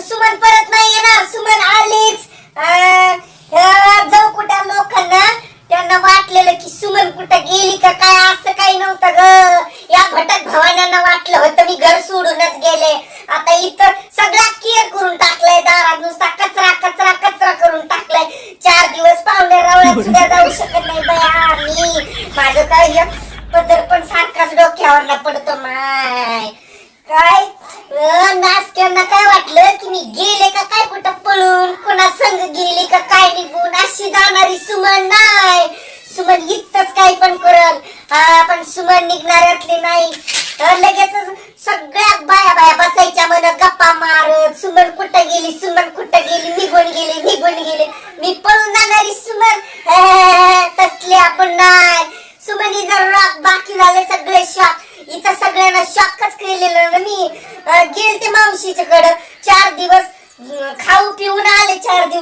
सुमन परत नाही येणार. सुमन आलीच. जाऊ कुठं लोकांना? त्यांना वाटलेलं की सुमन कुठं गेली का काय? असं काही नव्हतं ग. या भटक भावांना वाटलं होतं मी घर सोडूनच गेले. आता इथं सगळा केअर करून टाकलाय दारात नुसता कचरा कचरा कचरा करून टाकलाय. चार दिवस पाहुणे रावळ्यात सुद्धा जाऊ शकत नाही बया मी माझं काय पदर पण सारखाच डोक्यावर पडतो माय. काय? अं, काय वाटलं की मी गेले का काय कुठं पळून? कोणा संग गेली का काय निघून? अशी जाणारी सुमन नाही. सुमन इतकंच काय पण करल. पण सुमन निघणाऱ्यातली नाही. लगेच सगळ्या बाया बाया बसायच्या मन गप्पा मारत सुमन कुठं गेली सुमन कुठं गेली निघून गेली निघून गेली. मी पळून जाणारी सुमन. तसले आपण नाही. सुमनी जर रॉक बाकी झाले सगळे शॉक इथं सगळ्यांना शॉकच केलेलं ना मी. गेल ते मावशीच्याकडं.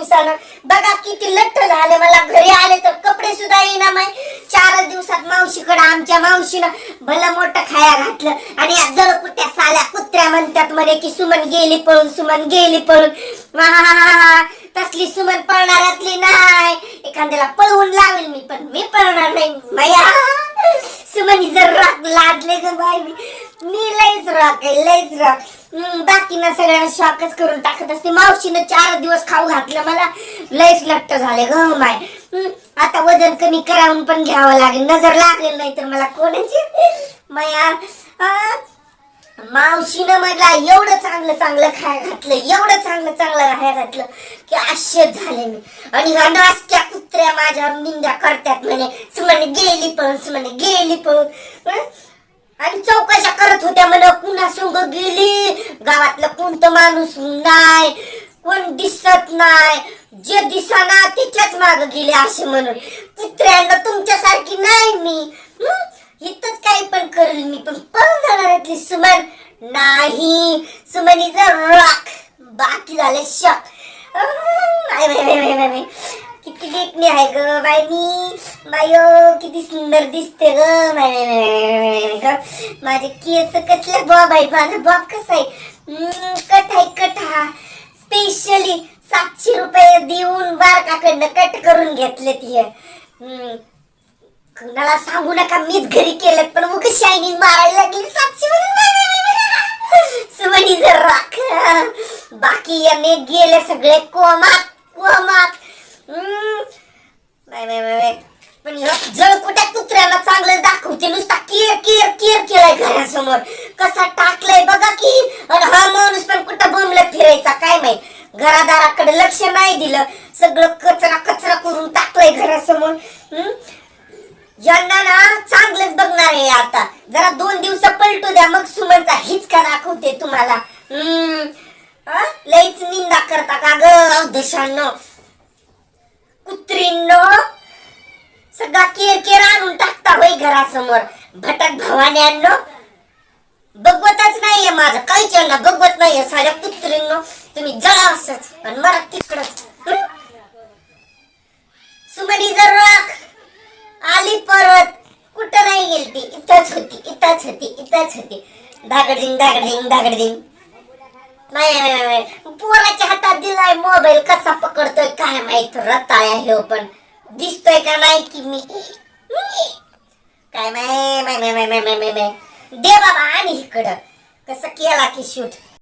दिवसानं. बघा किती लठ्ठ झाले. मला घरी आले तर कपडे सुद्धा येईना नाही चार दिवसात मावशीकडं आमच्या मावशीनं भलं मोठं खाया घातलं. आणि या जळकुट्या साल्या कुत्र्या म्हणतात मध्ये की सुमन गेली पळून सुमन गेली पळून. वाह, तसली सुमन पळणाऱ्यातली नाही. एखाद्याला पळवून लावेल मी पण मी पळणार नाही. मया. सुमन जर रॉक लादले ग बाय मी लयच लईच रॉक आहे लईच रॉक बाकीना सगळ्यांना शॉकच करून टाकत असते. मावशीनं चार दिवस खाऊ घातलं मला. लयच लट्ट झाले ग हो माय. हम्म, आता वजन कमी करावून पण घ्यावं लागेल. नजर लागेल नाही तर मला कोणाची? माया मावशीनं मला एवढं चांगलं चांगलं खाय घातलं एवढं चांगलं चांगलं खाय घातलं की आश्चर्य झाले मी. आणि ह्या नासक्या कुत्र्या माझ्यावर निंदा करतात म्हणे. सुमने गेली पण सुमने गेली पण आणि चौकशा करत होत्या म्हणे कुणा संग गेली? गावातलं कोणतं माणूस नाही कोण दिसत नाही. जे दिसाना तिच्याच माग गेले असे म्हणून. कुत्र्यांना तुमच्यासारखी नाही मी. इथंच काही पण करेल मी पण पळून जाणार सुमन नाही. सुमनीचा राख बाकी झाले नाही किती देखणी आहे ग बाई मी बायो किती सुंदर दिसते ग. ग. माझे केस कसले बॉब आहे माझं बॉब कसं आहे? कट आहे कट हा. स्पेशली सातशे रुपये देऊन बारकाकडनं कट करून घेतले ती कुणाला सांगू नका मीच घरी केलं पण मग शायनिंग मारायला लागली. सातशे सुमणी जर राख. बाकी याने गेले सगळे कोमात कोमात. हम्म. बाय बाय पण जळकुट्या कुत्र्याला चांगलं दाखवते? नुसता केर केर केर केलाय घरासमोर. कसा टाकलाय बघा की. आणि हा माणूस पण कुठं बोंबलं फिरायचा काय माहीत? घरादाराकडे लक्ष नाही दिलं. सगळं कचरा कचरा करून टाकलाय घरासमोर. हम्म. यांना ना चांगलंच बघणार आहे आता. जरा दोन दिवस पलटू द्या मग सुमनचा हिचका दाखवते तुम्हाला. हम्म. हा? लईच निंदा करता का ग? देशांनो. कुत्रींनो सगळा केर केर आणून टाकता होय घरासमोर. भटक भवान्यांनो बघवतच नाहीये माझं काहीच यांना बघवत नाहीये साऱ्या कुत्रींनो. तुम्ही जळा असच आणि मरा तिकडच. सुमनी जर राख आली परत कुठं नाही गेली ती इथंच होती इथंच होती इथंच होती. दागडिंग दागडिंग दागडिंग नाही पोराच्या दिलाय मोबाईल कसा पकडतोय काय माहीत? रताळ्या हे हो पण. दिसतोय का नाही की मी? काय माय माय माय माय माय माय माय दे बाबा आणि इकडं. कसं केला की शूट